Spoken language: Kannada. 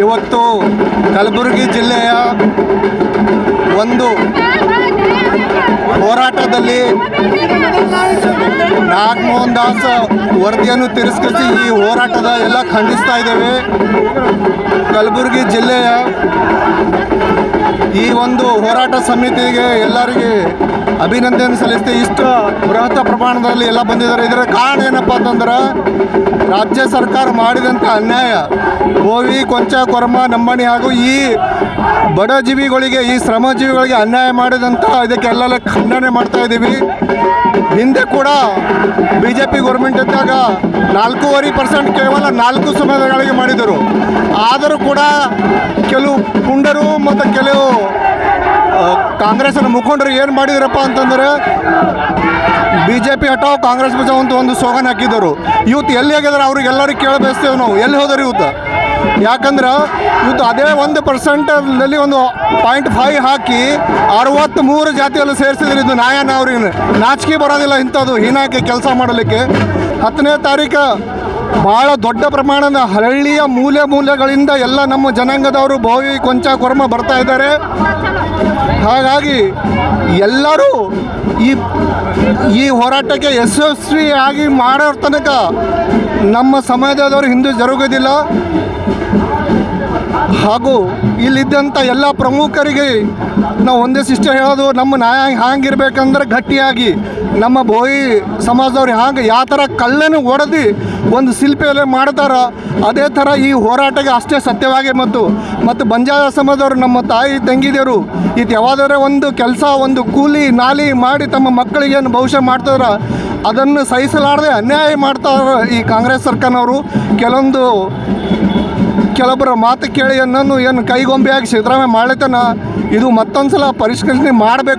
ಇವತ್ತು ಕಲಬುರಗಿ ಜಿಲ್ಲೆಯ ಒಂದು ಹೋರಾಟದಲ್ಲಿ ನಾಗಮೋಹನ್ ದಾಸ್ ವರದಿಯನ್ನು ತಿರಸ್ಕರಿಸಿ ಈ ಹೋರಾಟದ ಎಲ್ಲ ಖಂಡಿಸ್ತಾ ಇದ್ದೇವೆ. ಕಲಬುರಗಿ ಜಿಲ್ಲೆಯ ಈ ಒಂದು ಹೋರಾಟ ಸಮಿತಿಗೆ ಎಲ್ಲರಿಗೆ ಅಭಿನಂದನೆ ಸಲ್ಲಿಸ್ತೆ. ಇಷ್ಟು ಬೃಹತ್ ಪ್ರಮಾಣದಲ್ಲಿ ಎಲ್ಲ ಬಂದಿದ್ದಾರೆ. ಇದರ ಕಾರಣ ಏನಪ್ಪ ಅಂತಂದ್ರೆ, ರಾಜ್ಯ ಸರ್ಕಾರ ಮಾಡಿದಂಥ ಅನ್ಯಾಯ, ಗೋವಿ, ಕೊಂಚ, ಕೊರಮ, ನಂಬಣಿ ಹಾಗೂ ಈ ಬಡ ಜೀವಿಗಳಿಗೆ, ಈ ಶ್ರಮಜೀವಿಗಳಿಗೆ ಅನ್ಯಾಯ ಮಾಡಿದಂಥ ಇದಕ್ಕೆಲ್ಲ ಖಂಡನೆ ಮಾಡ್ತಾ ಇದ್ದೀವಿ. ಹಿಂದೆ ಕೂಡ ಬಿ ಜೆ ಪಿ ಗೌರ್ಮೆಂಟ್ ಇದ್ದಾಗ ನಾಲ್ಕೂವರೆ ಪರ್ಸೆಂಟ್ ಕೇವಲ ನಾಲ್ಕು ಸಮಯಗಳಿಗೆ ಮಾಡಿದರು. ಆದರೂ ಕೂಡ ಕೆಲವು ಪುಂಡರು ಮತ್ತು ಕೆಲವು ಆ, ಕಾಂಗ್ರೆಸ್ಸಿನ ಮುಖಂಡರು ಏನು ಮಾಡಿದ್ರಪ್ಪ ಅಂತಂದರೆ ಬಿ ಜೆ ಪಿ ಕಾಂಗ್ರೆಸ್ ಬಚಾವ್ ಅಂತ ಒಂದು ಸ್ಲೋಗನ್ ಹಾಕಿದ್ದರು. ಇವತ್ತು ಎಲ್ಲಿ ಹೋಗಿದ್ರೆ ಅವ್ರಿಗೆಲ್ಲರಿಗೂ ಕೇಳ ಬಯಸ್ತೇವೆ ನಾವು. ಎಲ್ಲಿ ಹೋದರು ಇವತ್ತು? ಯಾಕಂದ್ರೆ ಇವತ್ತು ಅದೇ ಒಂದು ಪರ್ಸೆಂಟಲ್ಲಿ ಒಂದು ಪಾಯಿಂಟ್ ಫೈವ್ ಹಾಕಿ ಅರವತ್ತ್ಮೂರು ಜಾತಿಯಲ್ಲಿ ಸೇರಿಸಿದ್ರೆ ಇದು ನ್ಯಾಯನ ಅವ್ರಿಗೆ. ನಾಚಿಕೆ ಬರೋದಿಲ್ಲ ಇಂಥದ್ದು ಹೀನಾಕಿ ಕೆಲಸ ಮಾಡಲಿಕ್ಕೆ. ಹತ್ತನೇ ತಾರೀಕು ಭಾಳ ದೊಡ್ಡ ಪ್ರಮಾಣದ ಹಳ್ಳಿಯ ಮೂಲೆ ಮೂಲೆಗಳಿಂದ ಎಲ್ಲ ನಮ್ಮ ಜನಾಂಗದವರು ಭಾವಿ ಕೊಂಚ ಕೊರ್ಮ ಬರ್ತಾ ಇದ್ದಾರೆ. ಹಾಗಾಗಿ ಎಲ್ಲರೂ ಈ ಈ ಹೋರಾಟಕ್ಕೆ ಯಶಸ್ವಿಯಾಗಿ ಮಾಡೋ ತನಕ ನಮ್ಮ ಸಮಾಜದವರು ಹಿಂದೆ ಜರುಗೋದಿಲ್ಲ. ಹಾಗೂ ಇಲ್ಲಿದ್ದಂಥ ಎಲ್ಲ ಪ್ರಮುಖರಿಗೆ ನಾವು ಒಂದೇ ಶಿಷ್ಟ ಹೇಳೋದು, ನಮ್ಮ ನ್ಯಾಯ ಹಾಂಗಿರ್ಬೇಕಂದ್ರೆ ಗಟ್ಟಿಯಾಗಿ ನಮ್ಮ ಬೋಯಿ ಸಮಾಜದವ್ರು ಹ್ಯಾಂಗೆ ಯಾವ ಥರ ಕಲ್ಲನ್ನು ಒಡೆದು ಒಂದು ಶಿಲ್ಪಿಯಲ್ಲಿ ಮಾಡ್ತಾರ ಅದೇ ಥರ ಈ ಹೋರಾಟಕ್ಕೆ ಅಷ್ಟೇ ಸತ್ಯವಾಗಿ ಮತ್ತು ಮತ್ತು ಬಂಜಾರ ಸಮಾಜದವರು ನಮ್ಮ ತಾಯಿ ತಂಗಿದೇವರು ಇದು ಯಾವಾದರೆ ಒಂದು ಕೆಲಸ, ಒಂದು ಕೂಲಿ ನಾಲಿ ಮಾಡಿ ತಮ್ಮ ಮಕ್ಕಳಿಗೆ ಏನು ಭವಿಷ್ಯ ಮಾಡ್ತಾರ, ಅದನ್ನು ಸಹಿಸಲಾರದೆ ಅನ್ಯಾಯ ಮಾಡ್ತಾರ ಈ ಕಾಂಗ್ರೆಸ್ ಸರ್ಕಾರನವರು. ಕೆಲವೊಂದು ಕೆಲವೊಬ್ಬರ ಮಾತು ಕೇಳಿ ಅನ್ನೋನು ಏನು ಕೈಗೊಂಬೆಯಾಗಿ ಸಿದ್ದರಾಮಯ್ಯ ಮಾಡ್ಲತನ, ಇದು ಮತ್ತೊಂದು ಸಲ ಪರಿಷ್ಕರಣೆ ಮಾಡಬೇಕು.